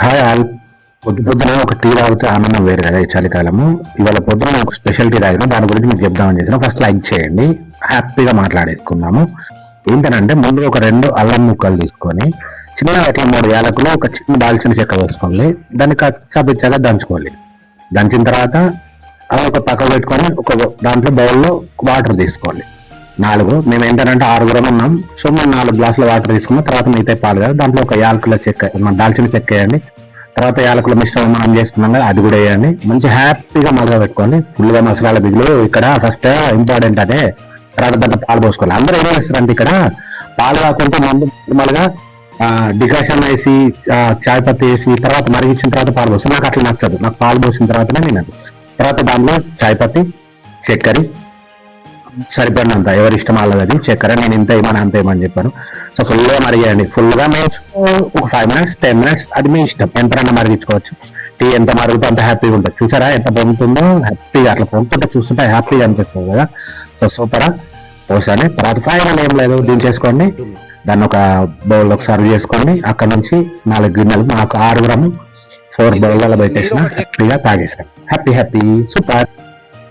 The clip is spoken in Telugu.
Hi all. పొద్దు పొద్దున ఒక టీ తాగితే ఆనందం వేరు కదా ఈ చలికాలము. ఇవాళ పొద్దున ఒక స్పెషల్ టీ తాగిన దాని గురించి మీకు చెప్దామని చేసిన. ఫస్ట్ లైక్ చేయండి. హ్యాపీగా మాట్లాడేసుకుందాము. ఏంటంటే ముందు ఒక రెండు అల్లం ముక్కలు తీసుకొని చిన్న అట్లా మూడు యాలకులు ఒక చిన్న దాల్చిన చెక్క వేసుకోండి. దాన్ని కచ్చాపిచ్చాగా దంచుకోవాలి. దంచిన తర్వాత అది ఒక పక్క పెట్టుకొని ఒక దాంట్లో బౌల్లో వాటర్ తీసుకోవాలి. నాలుగు. మేము ఏంటంటే ఆరుగురం ఉన్నాం. సో మేము నాలుగు గ్లాసుల వాటర్ తీసుకున్నాం. తర్వాత మిగతా పాలు కదా. దాంట్లో ఒక యాలకుల చెక్క మన దాల్చిన చెక్క వేయండి. తర్వాత యాలకుల మిశ్రమం మనం చేసుకున్నాం కదా అది కూడా వేయండి. మంచి హ్యాపీగా మసాలా పెట్టుకోండి. ఫుల్గా మసాలాల బిగులు. ఇక్కడ ఫస్ట్ ఇంపార్టెంట్ అదే. తర్వాత దాంట్లో పాలు పోసుకోవాలి. అందరూ ఏం చేస్తారంటే ఇక్కడ పాలు కాకుండా ముందు నార్మల్గా డికాషన్ వేసి చాయ్ పత్తి వేసి తర్వాత మరిగించిన తర్వాత పాలు పోస్తాను నాకు అట్లా నచ్చదు. నాకు పాలు పోసిన తర్వాతనే నేను తర్వాత దాంట్లో చాయ్ పత్తి చక్కెర సరిపడినంత ఎవరి ఇష్టం వాళ్ళది అది. చక్కెర నేను ఇంత ఇవ్వమని అంత ఇవ్వమని చెప్పాను. సో ఫుల్గా మరిగేయండి. ఫుల్గా మీన్స్ ఒక ఫైవ్ మినిట్స్ టెన్ మినిట్స్ అది మీ ఇష్టం. ఎంతనన్నా మరిగించుకోవచ్చు. టీ ఎంత మరుగుతో అంత హ్యాపీగా ఉంటుంది. చూసారా ఎంత పొందుతుందో? హ్యాపీగా అట్లా పొందుతుంటే చూస్తుంటే హ్యాపీగా అనిపిస్తుంది కదా. సో సూపరా పోసాని తర్వాత ఫైనల్ ఏం లేదు దించేసుకోండి దాన్ని ఒక బౌల్ ఒక సర్వ్ చేసుకోండి. అక్కడ నుంచి నాలుగు గిన్నెలు మాకు ఆరుగురము ఫోర్ బౌల్ పెట్టేసిన హ్యాపీగా తాగేసాం హ్యాపీ హ్యాపీ సూపర్